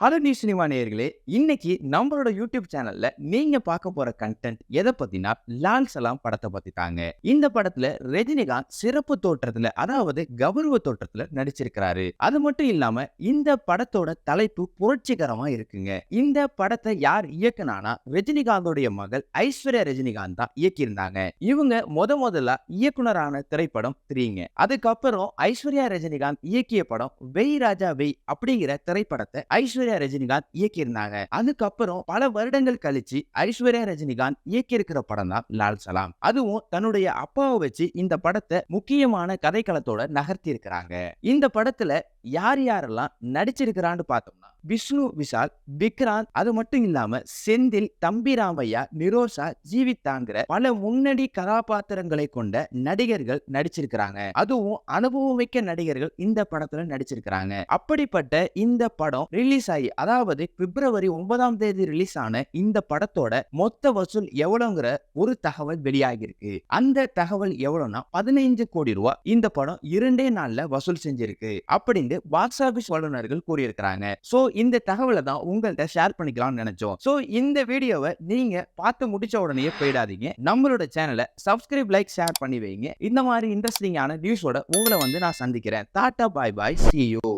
Hello news cinema நேயர்களே இன்னைக்கு நம்மளோட யூடியூப் சேனல்ல நீங்க பார்க்க போற கண்டென்ட் எதை பத்தினா லால் சலாம் படத்தை பத்தி தாங்க. இந்த படத்துல ரஜினிகாந்த் சிறப்பு தோற்றத்துல அதாவது கௌரவ தோற்றத்துல நடிச்சிருக்கிறாரு. அது மட்டும் இல்லாம இந்த படத்தோட தலைப்பு புரட்சிகரமா இருக்குங்க. இந்த படத்தை யார் இயக்குனானா ரஜினிகாந்தோடைய மகள் ஐஸ்வர்யா ரஜினிகாந்த் தான் இயக்கியிருந்தாங்க. இவங்க முத முதல்ல இயக்குனரான திரைப்படம் த்ரீங்க. அதுக்கப்புறம் ஐஸ்வர்யா ரஜினிகாந்த் இயக்கிய படம் வெய் ராஜா வெய் அப்படிங்கிற திரைப்படத்தை ஐஸ்வர்யா ரஜினிகாந்த் இயக்கியிருந்தாங்க. அதுக்கப்புறம் பல வருடங்கள் கழிச்சு ஐஸ்வர்யா ரஜினிகாந்த் இயக்கியிருக்கிற படம் தான் லால் சலாம். அதுவும் தன்னுடைய அப்பாவை வச்சு இந்த படத்தை முக்கியமான கதைக்களத்தோட நகர்த்தி இருக்கிறாங்க இந்த படத்துல யார் யாரெல்லாம் நடிச்சிருக்கிறான்னு பார்த்தோம்னா விஷ்ணு விஷால் விக்ராந்த் அது மட்டும் இல்லாம செந்தில் தம்பி ராமையா நிரோஷா ஜீவிதாங்கிற பல முன்னணி கதாபாத்திரங்களை கொண்ட நடிகர்கள் நடிச்சிருக்கிறாங்க. அதுவும் அனுபவமிக்க நடிகர்கள் இந்த படத்துல நடிச்சிருக்கிறாங்க. அப்படிப்பட்ட இந்த படம் ரிலீஸ் ஆகி அதாவது பிப்ரவரி ஒன்பதாம் தேதி ரிலீஸ் ஆன இந்த படத்தோட மொத்த வசூல் எவ்வளவுங்கிற ஒரு தகவல் வெளியாகிருக்கு அந்த தகவல் எவ்வளவுனா பதினைஞ்சு கோடி ரூபாய் இந்த படம் இரண்டே நாள்ல வசூல் செஞ்சிருக்கு. அப்படின்னு பாக்ஸ் ஆபீஸ் வல்லுநர்கள் கூறியிருக்கிறாங்க. சோ இந்த தகவலை தான் உங்கள்கிட்ட ஷேர் பண்ணிக்கலாம்னு நினைச்சோம். ஸோ இந்த வீடியோவை நீங்க பார்த்து முடிச்ச உடனே போயிடாதீங்க. நம்மளோட சேனலை சப்ஸ்கிரைப் லைக் ஷேர் பண்ணி வைங்க. இந்த மாதிரி இன்ட்ரெஸ்டிங்கான நியூஸோட உங்களை வந்து நான் சந்திக்கிறேன். டாட்டா பாய் பாய் சி யூ